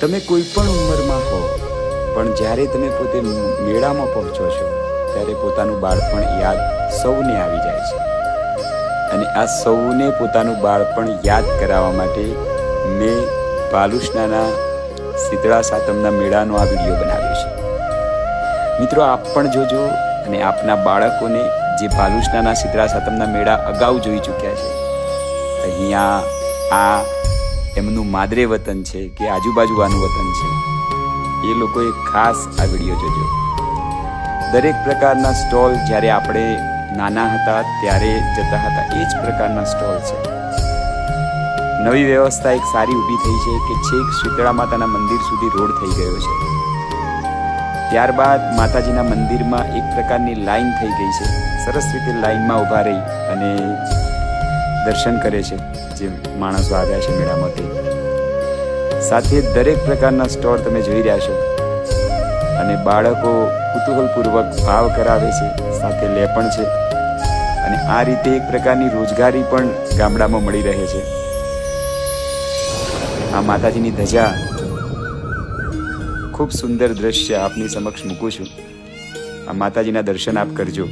તમે કોઈ પણ ઉંમરમાં હો, પણ જ્યારે તમે પોતે મેળામાં પહોંચો છો, ત્યારે પોતાનું બાળપણ યાદ સૌને આવી જાય છે. અને આ સૌને પોતાનું બાળપણ યાદ કરાવવા માટે મેં બાલુષ્ણાના શીતળા સાતમના મેળાનો આ વીડિયો બનાવ્યો છે. મિત્રો, આપ પણ જોજો અને આપના બાળકોને જે બાલુષ્ણાના શીતળા સાતમના મેળા અગાઉ જોઈ ચૂક્યા છે, અહીંયા આ એમનું માદરે વતન છે કે આજુબાજુવાનું વતન છે? એ લોકોએ ખાસ આ વીડિયો જોજો. દરેક પ્રકારના સ્ટોલ જ્યારે આપણે નાના હતા ત્યારે જતા હતા, એ જ પ્રકારના સ્ટોલ છે. નવી વ્યવસ્થા એક સારી ઊભી થઈ છે કે છેક શીતળા માતાના મંદિર સુધી રોડ થઈ ગયો છે. ત્યારબાદ માતાજીના મંદિરમાં એક પ્રકારની લાઈન થઈ ગઈ છે. સરસ રીતે લાઈનમાં ઊભા રહી અને દર્શન કરે છે, જે માણસો આવ્યા છે મેળામાંથી. સાથે દરેક પ્રકારના સ્ટોર તમે જોઈ રહ્યા છો. અને બાળકો કુતૂહલપૂર્વક ભાવ કરાવે છે, સાથે લે પણ છે. અને આ રીતે એક પ્રકારની રોજગારી પણ ગામડામાં મળી રહે છે. આ માતાજીની ધજા ખૂબ સુંદર દ્રશ્ય આપની સમક્ષ મૂકું છું. આ માતાજીના દર્શન આપ કરજો.